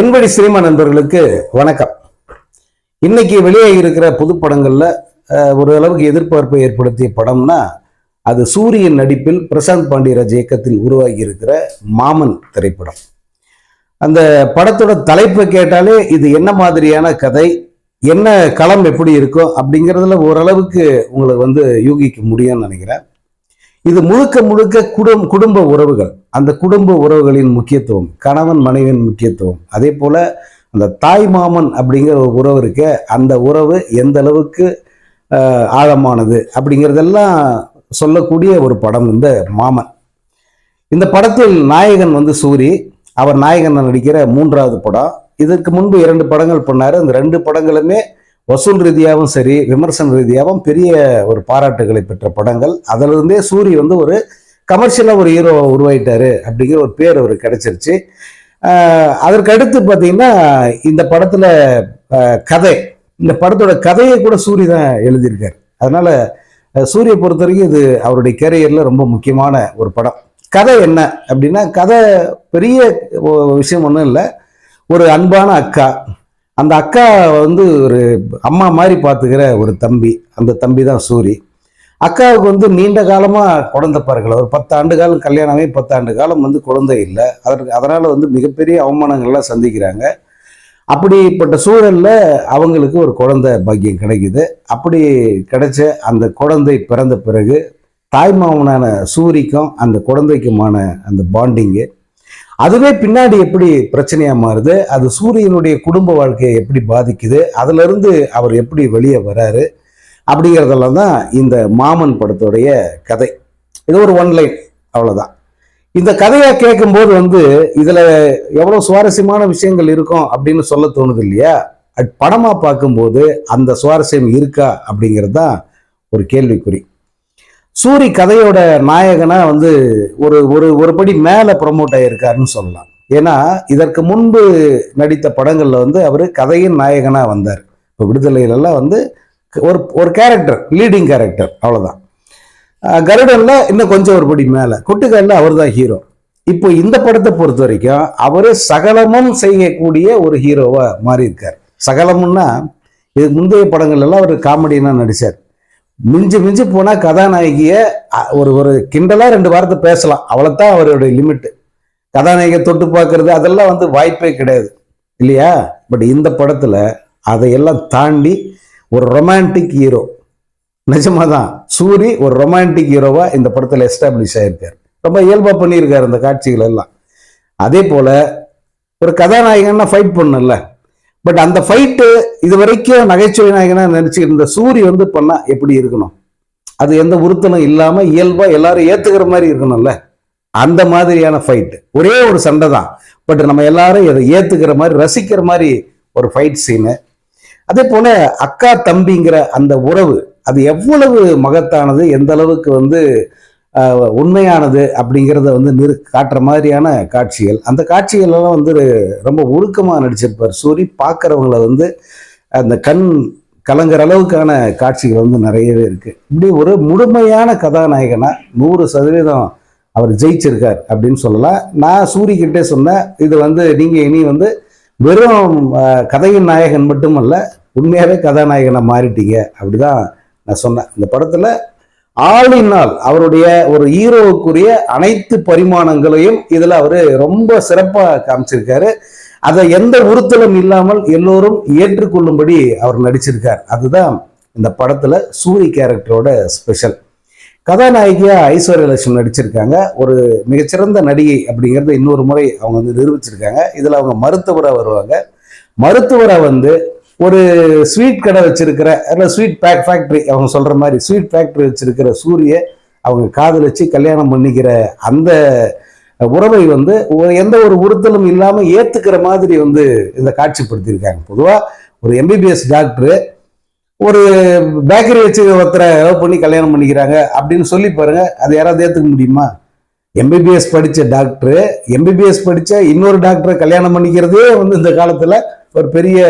என்படி cinema நண்பர்களுக்கு வணக்கம். இன்னைக்கு வெளியே இருக்கிற புது ஒரு அளவுக்கு எதிர்பார்ப்பை ஏற்படுத்திய படம்னா அது சூரியன் நடிப்பில் பிரசாந்த் பாண்டியராஜ் இயக்கத்தில் உருவாகி இருக்கிற மாமன் திரைப்படம். அந்த படத்தோட தலைப்பை கேட்டாலே இது என்ன மாதிரியான கதை என்ன களம் எப்படி இருக்கும் அப்படிங்கிறதுல ஓரளவுக்கு உங்களுக்கு வந்து யூகிக்க முடியும்னு நினைக்கிறேன். இது முழுக்க முழுக்க குடும் குடும்ப உறவுகள். அந்த குடும்ப உறவுகளின் முக்கியத்துவம் கணவன் மனைவியின் முக்கியத்துவம். அதே போல அந்த தாய் மாமன் அப்படிங்கிற ஒரு உறவு இருக்க அந்த உறவு எந்த அளவுக்கு ஆழமானது அப்படிங்கிறதெல்லாம் சொல்லக்கூடிய ஒரு படம் இந்த மாமன். இந்த படத்தில் நாயகன் வந்து சூரி அவர் நாயகன் நடிக்கிற மூன்றாவது படம். இதற்கு முன்பு இரண்டு படங்கள் பண்ணாரு. அந்த ரெண்டு படங்களுமே வசூல் ரீதியாகவும் சரி விமர்சன ரீதியாகவும் பெரிய ஒரு பாராட்டுகளை பெற்ற படங்கள். அதிலிருந்தே சூரி வந்து ஒரு கமர்ஷியலாக ஒரு ஹீரோ உருவாயிட்டாரு அப்படிங்கிற ஒரு பேர் அவருக்கு கிடைச்சிருச்சு. அதற்கடுத்து பார்த்தீங்கன்னா இந்த படத்தில் கதை இந்த படத்தோட கதையை கூட சூரி தான் எழுதியிருக்கார். அதனால சூரியை பொறுத்த வரைக்கும் இது அவருடைய கேரியரில் ரொம்ப முக்கியமான ஒரு படம். கதை என்ன அப்படின்னா கதை பெரிய விஷயம் ஒன்றும் இல்லை. ஒரு அன்பான அக்கா அந்த அக்கா வந்து ஒரு அம்மா மாதிரி பார்த்துக்கிற ஒரு தம்பி அந்த தம்பி தான் சூரி. அக்காவுக்கு வந்து நீண்ட காலமாக குழந்தை பார்க்கல ஒரு பத்து ஆண்டு காலம் கல்யாணமே பத்தாண்டு காலம் வந்து குழந்தை இல்லை. அதற்கு அதனால் வந்து மிகப்பெரிய அவமானங்கள்லாம் சந்திக்கிறாங்க. அப்படிப்பட்ட சூழலில் அவங்களுக்கு ஒரு குழந்தை பாக்கியம் கிடைக்குது. அப்படி கிடைச்ச அந்த குழந்தை பிறந்த பிறகு தாய்மாமனான சூரிக்கும் அந்த குழந்தைக்குமான அந்த பாண்டிங்கு அதுவே பின்னாடி எப்படி பிரச்சனையா மாறுது? அது சூரியனுடைய குடும்ப வாழ்க்கையை எப்படி பாதிக்குது? அதுல இருந்து அவர் எப்படி வெளியே வராரு? அப்படிங்கிறதெல்லாம் தான் இந்த மாமன் படத்துடைய கதை. இது ஒரு ஒன் லைன் அவ்வளவுதான். இந்த கதையை கேட்கும்போது வந்து இதுல எவ்வளவு சுவாரஸ்யமான விஷயங்கள் இருக்கும் அப்படின்னு சொல்ல தோணுது இல்லையா? படமா பார்க்கும்போது அந்த சுவாரஸ்யம் இருக்கா அப்படிங்கிறது தான் ஒரு கேள்விக்குறி. சூரி கதையோட நாயகனாக வந்து ஒரு ஒரு ஒரு படி மேலே ப்ரொமோட் ஆகியிருக்காருன்னு சொல்லலாம். ஏன்னா இதற்கு முன்பு நடித்த படங்களில் வந்து அவர் கதையின் நாயகனாக வந்தார். இப்போ விடுதலையிலலாம் வந்து ஒரு ஒரு கேரக்டர் லீடிங் கேரக்டர் அவ்வளோதான் கருடனில் இன்னும் கொஞ்சம் ஒரு படி மேலே குட்டுக்காலில் அவர் தான் ஹீரோ இப்போ இந்த படத்தை பொறுத்த வரைக்கும் அவர் சகலமும் செய்யக்கூடிய ஒரு ஹீரோவாக மாறியிருக்கார். சகலமுன்னா இதுக்கு முந்தைய படங்கள்லாம் அவர் காமெடினா நடித்தார் மிஞ்சி மிஞ்சி போனால் கதாநாயகிய ஒரு ஒரு கிண்டலாக ரெண்டு வாரத்தை பேசலாம். அவ்வளோத்தான் அவருடைய லிமிட்டு. கதாநாயகியை தொட்டு பார்க்கறது அதெல்லாம் வந்து வாய்ப்பே கிடையாது. இல்லையா? பட் இந்த படத்தில் அதையெல்லாம் தாண்டி ஒரு ரொமான்டிக் ஹீரோ நிஜமாக தான் சூரி ஒரு ரொமான்டிக் ஹீரோவாக இந்த படத்தில் எஸ்டாப்ளிஷ் ஆகியிருக்கார் ரொம்ப இயல்பாக பண்ணியிருக்காரு இந்த காட்சிகள் எல்லாம். அதே போல் ஒரு கதாநாயகன்னா ஃபைட் பண்ணல. பட் அந்த ஃபைட்டு இது வரைக்கும் நகைச்சுவை நாயகனாக நினைச்சுக்கிட்டு இருந்த சூரி வந்து பண்ணா எப்படி இருக்கணும்? அது எந்த உறுத்தலும் இல்லாமல் இயல்பா எல்லாரும் ஏத்துக்கிற மாதிரி இருக்கணும்ல? அந்த மாதிரியான ஃபைட் ஒரே ஒரு சண்டை தான். பட் நம்ம எல்லாரும் இதை ஏத்துக்கிற மாதிரி ரசிக்கிற மாதிரி ஒரு ஃபைட் சீனு அதே போல அக்கா தம்பிங்கிற அந்த உறவு அது எவ்வளவு மகத்தானது? எந்த அளவுக்கு வந்து உண்மையானது அப்படிங்கிறத வந்து நிறு காட்டுற மாதிரியான காட்சிகள். அந்த காட்சிகளெல்லாம் வந்து ரொம்ப உருக்கமாக நடிச்சிருப்பார். சூரி பார்க்குறவங்கள வந்து அந்த கண் கலங்குற அளவுக்கான காட்சிகள் வந்து நிறையவே இருக்குது இப்படி ஒரு முழுமையான கதாநாயகனாக நூறு சதவீதம் அவர் ஜெயிச்சிருக்கார் அப்படின்னு சொல்லலாம். நான் சூரி கிட்டே சொன்னேன் இது வந்து நீங்கள் இனி வந்து வெறும் கதையின் நாயகன் மட்டுமல்ல உண்மையாகவே கதாநாயகனாக மாறிட்டீங்க. அப்படிதான் நான் சொன்னேன். இந்த படத்தில் ஆளினால் அவருடைய ஒரு ஹீரோவுக்குரிய அனைத்து பரிமாணங்களையும் இதுல அவரு ரொம்ப சிறப்பா காமிச்சிருக்காரு. அதை எந்த உறுத்தலும் இல்லாமல் எல்லோரும் ஏற்றுக்கொள்ளும்படி அவர் நடிச்சிருக்கார். அதுதான் இந்த படத்துல சூரி கேரக்டரோட ஸ்பெஷல். கதாநாயகியா ஐஸ்வர்யா லட்சுமி நடிச்சிருக்காங்க. ஒரு மிகச்சிறந்த நடிகை அப்படிங்கிறத இன்னொரு முறை அவங்க வந்து நிரூபிச்சிருக்காங்க. இதுல அவங்க மருத்துவராக வருவாங்க. மருத்துவராக வந்து ஒரு ஸ்வீட் கடை வச்சிருக்கிற இல்லை ஸ்வீட் பேக் ஃபேக்ட்ரி அவங்க சொல்கிற மாதிரி ஸ்வீட் ஃபேக்ட்ரி வச்சிருக்கிற சூரிய அவங்க காதலிச்சு கல்யாணம் பண்ணிக்கிற அந்த உறவை வந்து எந்த ஒரு உறுத்தலும் இல்லாமல் ஏற்றுக்கிற மாதிரி வந்து இந்த காட்சிப்படுத்தியிருக்காங்க. பொதுவாக ஒரு எம்பிபிஎஸ் டாக்டர் ஒரு பேக்கரி வச்சு ஒருத்தரை லவ் பண்ணி கல்யாணம் பண்ணிக்கிறாங்க அப்படின்னு சொல்லி பாருங்கள் அது யாராவது ஏற்றுக்க முடியுமா? எம்பிபிஎஸ் படித்த டாக்டரு எம்பிபிஎஸ் படித்த இன்னொரு டாக்டரை கல்யாணம் பண்ணிக்கிறதே வந்து இந்த காலத்தில் ஒரு பெரிய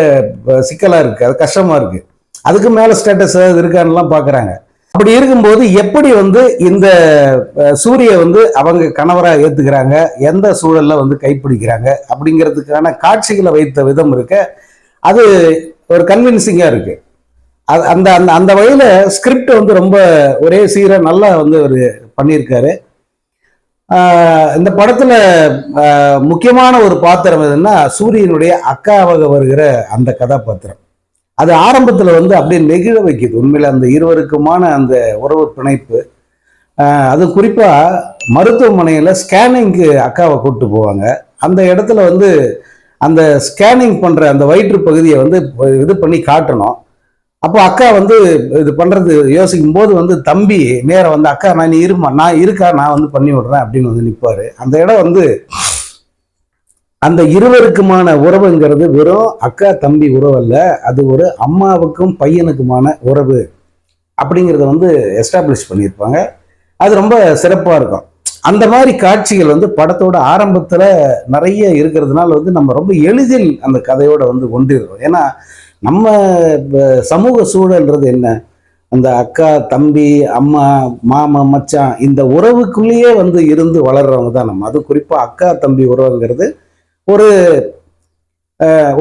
சிக்கலாக இருக்குது அது கஷ்டமாக இருக்குது அதுக்கு மேலே ஸ்டேட்டஸ் ஏதாவது இருக்கான்னுலாம் பார்க்குறாங்க அப்படி இருக்கும்போது எப்படி வந்து இந்த சூரியை சூரிய வந்து அவங்க கணவராக ஏற்றுக்கிறாங்க எந்த சூழலில் வந்து கைப்பிடிக்கிறாங்க? அப்படிங்கிறதுக்கான காட்சிகளை வைத்த விதம் இருக்க. அது ஒரு கன்வின்சிங்காக இருக்குது அது அந்த அந்த அந்த வகையில் ஸ்கிரிப்ட் வந்து ரொம்ப ஒரே சீராக நல்லா வந்து அவர் பண்ணியிருக்காரு. இந்த படத்துல முக்கியமான ஒரு பாத்திரம் எதுன்னா சூரியனுடைய அக்காவாக வருகிற அந்த கதாபாத்திரம். அது ஆரம்பத்துல வந்து அப்படியே நெகிழ வைக்குது. உண்மையில அந்த இருவருக்குமான அந்த உறவு பிணைப்பு. அது குறிப்பா மருத்துவமனையில ஸ்கேனிங்க்கு அக்காவை கூப்பிட்டு போவாங்க. அந்த இடத்துல வந்து அந்த ஸ்கேனிங் பண்ற அந்த வயிற்று பகுதியை வந்து இது பண்ணி காட்டணும். அப்போ அக்கா வந்து இது பண்றது யோசிக்கும் போது வந்து தம்பி நேரம் வந்து அக்கா நான் நீ இருமா நான் இருக்கா நான் வந்து பண்ணி விடுறேன் அப்படின்னு வந்து நிற்பாரு அந்த இடம் வந்து அந்த இருவருக்குமான உறவுங்கிறது வெறும் அக்கா தம்பி உறவு அல்ல. அது ஒரு அம்மாவுக்கும் பையனுக்குமான உறவு அப்படிங்கிறத வந்து எஸ்டாப்ளிஷ் பண்ணியிருப்பாங்க. அது ரொம்ப சிறப்பாக இருக்கும். அந்த மாதிரி காட்சிகள் வந்து படத்தோட ஆரம்பத்தில் நிறைய இருக்கிறதுனால வந்து நம்ம ரொம்ப எளிதில் அந்த கதையோட வந்து ஒன்றிடுறோம். ஏன்னா நம்ம சமூக சூழல்ன்றது என்ன? அந்த அக்கா தம்பி அம்மா மாமா மச்சான் இந்த உறவுக்குள்ளேயே வந்து இருந்து வளர்றவங்க தான் நம்ம. அது குறிப்பாக அக்கா தம்பி உறவுங்கிறது ஒரு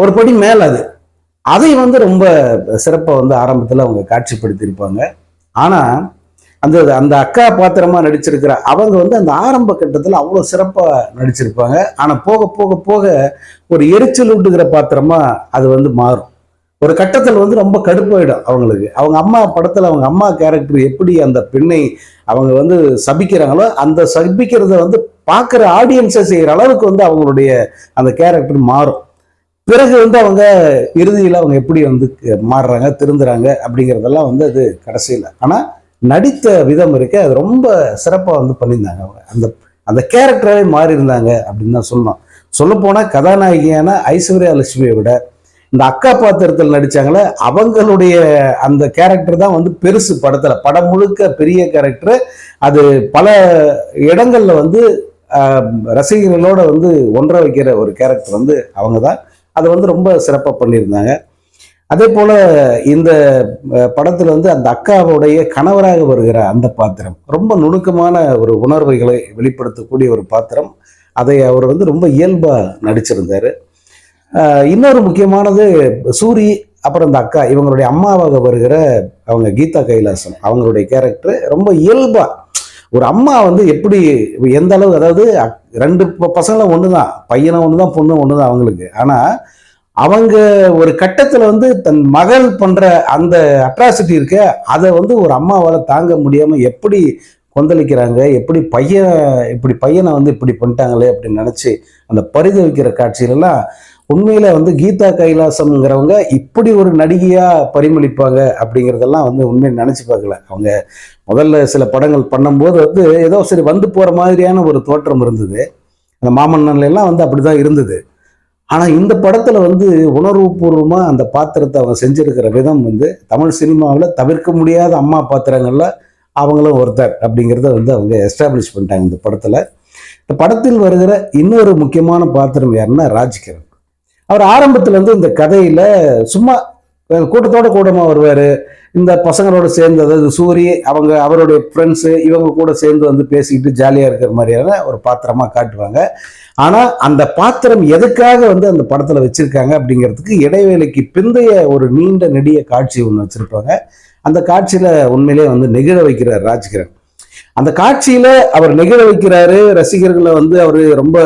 ஒரு படி மேல் அது. அதை வந்து ரொம்ப சிறப்பாக வந்து ஆரம்பத்தில் அவங்க காட்சிப்படுத்தியிருப்பாங்க. ஆனால் அந்த அந்த அக்கா பாத்திரமா நடிச்சிருக்கிற அவங்க வந்து அந்த ஆரம்ப கட்டத்தில் அவ்வளோ சிறப்பாக நடிச்சிருப்பாங்க. ஆனால் போக போக போக ஒரு எரிச்சல் ஊட்டுகிற பாத்திரமா அது வந்து மாறும். ஒரு கட்டத்தில் வந்து ரொம்ப கடுப்பாயிடும் அவங்களுக்கு. அவங்க அம்மா படத்தில் அவங்க அம்மா கேரக்டர் எப்படி அந்த பெண்ணை அவங்க வந்து சபிக்கிறாங்களோ அந்த சபிக்கிறத வந்து பார்க்குற ஆடியன்ஸை செய்கிற அளவுக்கு வந்து அவங்களுடைய அந்த கேரக்டர் மாறும். பிறகு வந்து அவங்க இறுதியில் அவங்க எப்படி வந்து மாறுறாங்க திருந்துறாங்க அப்படிங்கிறதெல்லாம் வந்து அது கடைசியில். ஆனால் நடித்த விதம் இருக்கு. அது ரொம்ப சிறப்பாக வந்து பண்ணியிருந்தாங்க அவங்க. அந்த அந்த கேரக்டராகவே மாறி இருந்தாங்க அப்படின்னு தான் சொல்லணும். சொல்லப்போனால் கதாநாயகியான ஐஸ்வர்யா லட்சுமியை விட இந்த அக்கா பாத்திரத்தில் நடிச்சாங்களே அவங்களுடைய அந்த கேரக்டர் தான் வந்து பெருசு படத்துல. படம் முழுக்க பெரிய கேரக்டர் அது பல இடங்கள்ல வந்து ரசிகர்களோட வந்து ஒன்ற வைக்கிற ஒரு கேரக்டர் வந்து அவங்க தான் அதை வந்து ரொம்ப சிறப்பாக பண்ணியிருந்தாங்க. அதே போல இந்த படத்தில் படத்துல வந்து அந்த அக்காவுடைய கணவராக வருகிற அந்த பாத்திரம் ரொம்ப நுணுக்கமான ஒரு உணர்வுகளை வெளிப்படுத்தக்கூடிய ஒரு பாத்திரம். அதை அவர் வந்து ரொம்ப இயல்பாக நடிச்சிருந்தாரு. இன்னொரு முக்கியமானது சூரி அப்புறம் இந்த அக்கா. இவங்களுடைய அம்மாவாக வருகிற அவங்க கீதா கைலாசம் அவங்களுடைய கேரக்டர் ரொம்ப இயல்பா. ஒரு அம்மா வந்து எப்படி எந்த அளவு அதாவது அக்- ரெண்டு ப- பசங்களும் ஒன்று தான் பையனும் ஒன்று தான் பொண்ணும் ஒன்று தான் அவங்களுக்கு. ஆனால் அவங்க ஒரு கட்டத்தில் வந்து தன் மகள் பண்ணுற அந்த அட்ராசிட்டி இருக்க அதை வந்து ஒரு அம்மாவால் தாங்க முடியாமல் எப்படி கொந்தளிக்கிறாங்க எப்படி பையன் இப்படி பையனை வந்து இப்படி பண்ணிட்டாங்களே அப்படின்னு நினச்சி அந்த பரிதவிக்கிற காட்சியிலலாம் உண்மையில வந்து கீதா கைலாசம்ங்கிறவங்க இப்படி ஒரு நடிகையா பரிமளிப்பாங்க அப்படிங்கிறதெல்லாம் வந்து உண்மையை நினைச்சு பார்க்கல. அவங்க முதல்ல சில படங்கள் பண்ணும்போது வந்து ஏதோ சரி வந்து போற மாதிரியான ஒரு தோற்றம் இருந்தது. அந்த மாமன்னன்ல எல்லாம் வந்து அப்படிதான் இருந்தது. ஆனா இந்த படத்துல வந்து உணர்வுபூர்வமாக அந்த பாத்திரத்தை அவங்க செஞ்சிருக்கிற விதம் வந்து தமிழ் சினிமாவில் தவிர்க்க முடியாத அம்மா பாத்திரங்கள்ல அவங்களும் ஒருத்தர் அப்படிங்கிறத வந்து அவங்க எஸ்டாப்ளிஷ் பண்ணிட்டாங்க இந்த படத்துல. இந்த படத்தில் வருகிற இன்னொரு முக்கியமான பாத்திரம் யாருன்னா ராஜ்கிரண். அவர் ஆரம்பத்துல இருந்து இந்த கதையில சும்மா கூட்டத்தோட கூட்டமாக வருவார். இந்த பசங்களோட சேர்ந்து அதாவது சூரி அவங்க அவருடைய ஃப்ரெண்ட்ஸு இவங்க கூட சேர்ந்து வந்து பேசிக்கிட்டு ஜாலியாக இருக்கிற மாதிரியான ஒரு பாத்திரமாக காட்டுவாங்க. ஆனால் அந்த பாத்திரம் எதுக்காக வந்து அந்த படத்தில் வச்சுருக்காங்க அப்படிங்கிறதுக்கு இடைவேளைக்கு பிந்தைய ஒரு நீண்ட நெடிய காட்சி ஒன்று வச்சுருப்பாங்க. அந்த காட்சியில் உண்மையிலே வந்து நெகிழ வைக்கிறார் ராஜ்கிரண். அந்த காட்சியில் அவர் நெகிழ வைக்கிறாரு ரசிகர்களை வந்து அவர் ரொம்ப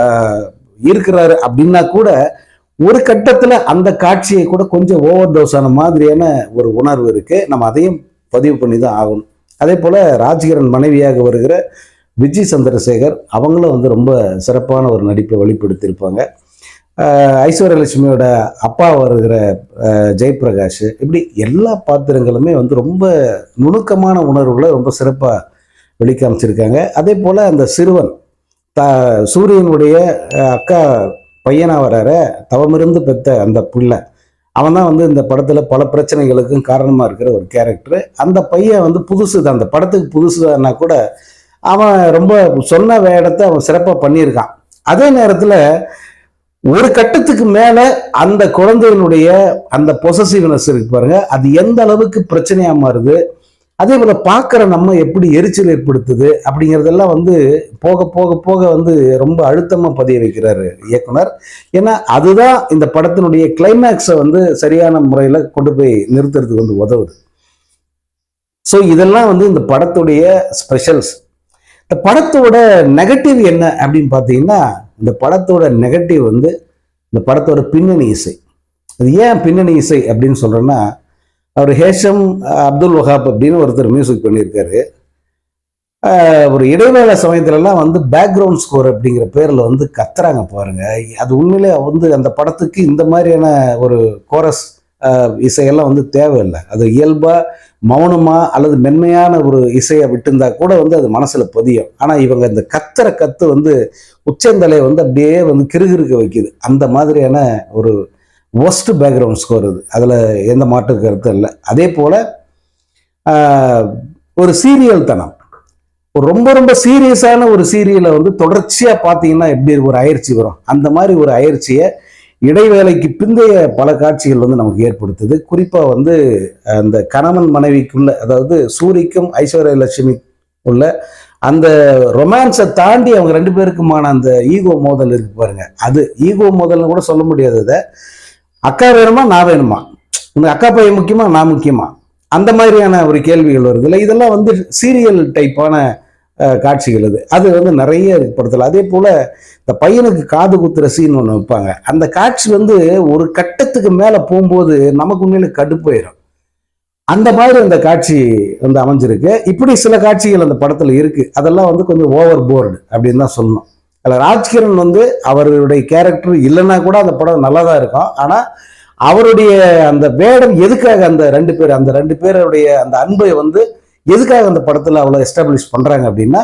இருக்கிறாரு ஈர்க்கிறாரு அப்படின்னா கூட ஒரு கட்டத்தில் அந்த காட்சியை கூட கொஞ்சம் ஓவர் டோஸ் ஆன மாதிரியான ஒரு உணர்வு இருக்கு. நம்ம அதையும் பதிவு பண்ணி தான் ஆகணும். அதே போல ராஜ்கிரண் மனைவியாக வருகிற விஜய் சந்திரசேகர் அவங்களும் வந்து ரொம்ப சிறப்பான ஒரு நடிப்பை வெளிப்படுத்தியிருப்பாங்க. ஐஸ்வர்யலட்சுமியோட அப்பா வருகிற ஜெயபிரகாஷ் இப்படி எல்லா பாத்திரங்களுமே வந்து ரொம்ப நுணுக்கமான உணர்வுகளை ரொம்ப சிறப்பாக வெளிக்காமிச்சிருக்காங்க. அதே போல் அந்த சிறுவன் த சூரியனுடைய அக்கா பையனாக வரார தவமிருந்து பெத்த அந்த புள்ள. அவன் தான் வந்து இந்த படத்தில் பல பிரச்சனைகளுக்கும் காரணமாக இருக்கிற ஒரு கேரக்டர் அந்த பையன் வந்து புதுசு தான் அந்த படத்துக்கு புதுசு தான்னா கூட அவன் ரொம்ப சொன்ன வேடத்தை அவன் சிறப்பாக பண்ணியிருக்கான். அதே நேரத்தில் ஒரு கட்டத்துக்கு மேலே அந்த குழந்தைகளுடைய அந்த பொசசிவ்னஸ் இருக்கு பாருங்க. அது எந்த அளவுக்கு பிரச்சனையாக மாறுது? அதே போல் பார்க்குற நம்ம எப்படி எரிச்சல் ஏற்படுத்துது அப்படிங்கிறதெல்லாம் வந்து போக போக போக வந்து ரொம்ப அழுத்தமாக பதிய வைக்கிறாரு இயக்குனர். ஏன்னா அதுதான் இந்த படத்தினுடைய கிளைமேக்ஸை வந்து சரியான முறையில் கொண்டு போய் நிறுத்துறதுக்கு வந்து உதவுது. ஸோ இதெல்லாம் வந்து இந்த படத்துடைய ஸ்பெஷல்ஸ் இந்த படத்தோட நெகட்டிவ் என்ன அப்படின்னு பார்த்தீங்கன்னா இந்த படத்தோட நெகட்டிவ் வந்து இந்த படத்தோட பின்னணி இசை. அது ஏன் பின்னணி இசை அப்படின்னு சொல்கிறேன்னா அவர் ஹேஷம் அப்துல் வஹாப் அப்படின்னு ஒருத்தர் மியூசிக் பண்ணியிருக்காரு. ஒரு இடைவேளை சமயத்துலலாம் வந்து பேக்ரவுண்ட் ஸ்கோர் அப்படிங்கிற பேரில் வந்து கத்துறாங்க பாருங்க. அது உண்மையிலே வந்து அந்த படத்துக்கு இந்த மாதிரியான ஒரு கோரஸ் இசையெல்லாம் வந்து தேவையில்லை. அது இயல்பாக மௌனமாக அல்லது மென்மையான ஒரு இசையை விட்டுருந்தா கூட வந்து அது மனசில் பதியும். ஆனால் இவங்க இந்த கத்துற கத்து வந்து உச்சந்தலையை வந்து அப்படியே வந்து கிறுகிறுக்க வைக்குது. அந்த மாதிரியான ஒரு ஒஸ்ட் பேக்ரவுண்ட் ஸ்கோர் இது அதில் எந்த மாற்று கருத்தும் இல்லை. அதே போல் ஒரு சீரியல் தனம். ஒரு ரொம்ப ரொம்ப சீரியஸான ஒரு சீரியலை வந்து தொடர்ச்சியாக பார்த்தீங்கன்னா எப்படி ஒரு அயற்சி வரும். அந்த மாதிரி ஒரு அயற்சியை இடைவேளைக்கு பிந்தைய பல காட்சிகள் வந்து நமக்கு ஏற்படுத்துது. குறிப்பாக வந்து அந்த கணவன் மனைவிக்குள்ள அதாவது சூரிக்கும் ஐஸ்வர்ய லட்சுமி உள்ள அந்த ரொமான்ஸை தாண்டி அவங்க ரெண்டு பேருக்குமான அந்த ஈகோ மோதல் இருக்கு பாருங்க. அது ஈகோ மோதல்னு கூட சொல்ல முடியாது அக்கா வேணுமா நான் வேணுமா? உங்க அக்கா பையன் முக்கியமா நான் முக்கியமா? அந்த மாதிரியான ஒரு கேள்விகள் வருது இல்லை? இதெல்லாம் வந்து சீரியல் டைப்பான காட்சிகள் இது அது வந்து நிறைய படத்தில் அதே போல் இந்த பையனுக்கு காது குத்துற சீன் ஒன்று வைப்பாங்க. அந்த காட்சி வந்து ஒரு கட்டத்துக்கு மேலே போகும்போது நமக்கு உண்மையில கடுப்பாயிரும் அந்த மாதிரி அந்த காட்சி வந்து அமைஞ்சிருக்கு. இப்படி சில காட்சிகள் அந்த படத்தில் இருக்கு. அதெல்லாம் வந்து கொஞ்சம் ஓவர் போர்டு அப்படின்னு தான் சொல்லணும். அதில் ராஜ்கிரண் வந்து அவருடைய கேரக்டர் இல்லைன்னா கூட அந்த படம் நல்லா தான் இருக்கும். ஆனால் அவருடைய அந்த வேடம் எதுக்காக அந்த ரெண்டு பேர் அந்த ரெண்டு பேருடைய அந்த அன்பை வந்து எதுக்காக அந்த படத்தில் அவ்வளோ எஸ்டாப்ளிஷ் பண்ணுறாங்க அப்படின்னா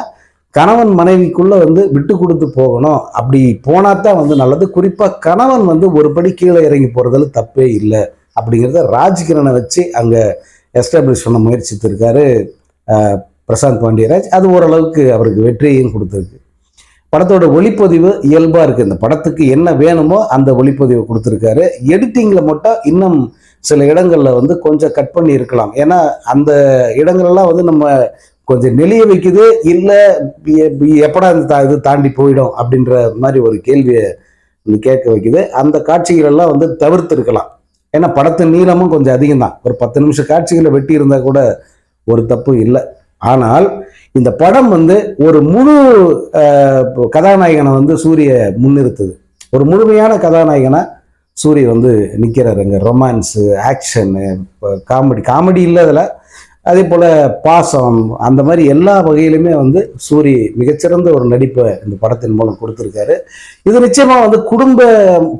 கணவன் மனைவிக்குள்ளே வந்து விட்டு கொடுத்து போகணும். அப்படி போனா தான் வந்து நல்லது. குறிப்பாக கணவன் வந்து ஒரு படி கீழே இறங்கி போகிறதுல தப்பே இல்லை. அப்படிங்கிறத ராஜ்கிரனை வச்சு அங்கே எஸ்டாப்ளிஷ் பண்ண முயற்சித்திருக்காரு பிரசாந்த் பாண்டியராஜ். அது ஓரளவுக்கு அவருக்கு வெற்றியையும் கொடுத்துருக்கு. படத்தோட ஒளிப்பதிவு இயல்பாக இருக்குது இந்த படத்துக்கு என்ன வேணுமோ அந்த ஒளிப்பதிவு கொடுத்துருக்காரு. எடிட்டிங்கில் மட்டும் இன்னும் சில இடங்களில் வந்து கொஞ்சம் கட் பண்ணி இருக்கலாம். ஏன்னா அந்த இடங்கள்லாம் வந்து நம்ம கொஞ்சம் நெளிய வைக்குது. இல்லை எப்படா இந்த தா- இது தாண்டி போயிடும் அப்படின்ற மாதிரி ஒரு கேள்வியை கேட்க வைக்குது. அந்த காட்சிகளெல்லாம் வந்து தவிர்த்துருக்கலாம். ஏன்னா படத்தின் நீளமும் கொஞ்சம் அதிகம் தான் ஒரு பத்து நிமிஷம் காட்சிகளை வெட்டி இருந்தால் கூட ஒரு தப்பு இல்லை. ஆனால் இந்த படம் வந்து ஒரு முழு கதாநாயகனை வந்து சூரிய முன்னிறுத்துது. ஒரு முழுமையான கதாநாயகனை சூரிய வந்து நிற்கிறாரு அங்கே. ரொமான்ஸு ஆக்ஷனு காமெடி காமெடி இல்லை அதில் அதே போல் பாசம் அந்த மாதிரி எல்லா வகையிலுமே வந்து சூரி மிகச்சிறந்த ஒரு நடிப்பை இந்த படத்தின் மூலம் கொடுத்துருக்காரு. இது நிச்சயமாக வந்து குடும்ப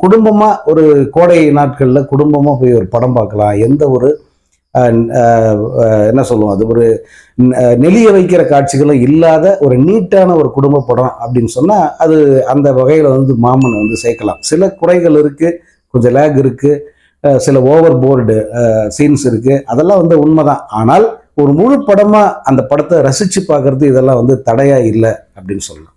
குடும்பமாக ஒரு கோடை நாட்களில் குடும்பமாக போய் ஒரு படம் பார்க்கலாம். எந்த ஒரு என்ன சொல்லுவோம்? அது ஒரு நெளிய வைக்கிற காட்சிகளும் இல்லாத ஒரு நீட்டான ஒரு குடும்ப படம் அப்படின்னு சொன்னால் அது அந்த வகையில் வந்து மாமன் வந்து சேர்க்கலாம். சில குறைகள் இருக்குது கொஞ்சம் லேக் இருக்குது சில ஓவர் போர்டு சீன்ஸ் இருக்குது அதெல்லாம் வந்து உண்மைதான். ஆனால் ஒரு முழு படமாக அந்த படத்தை ரசித்து பார்க்கறது இதெல்லாம் வந்து தடையாக இல்லை அப்படின்னு சொல்லலாம்.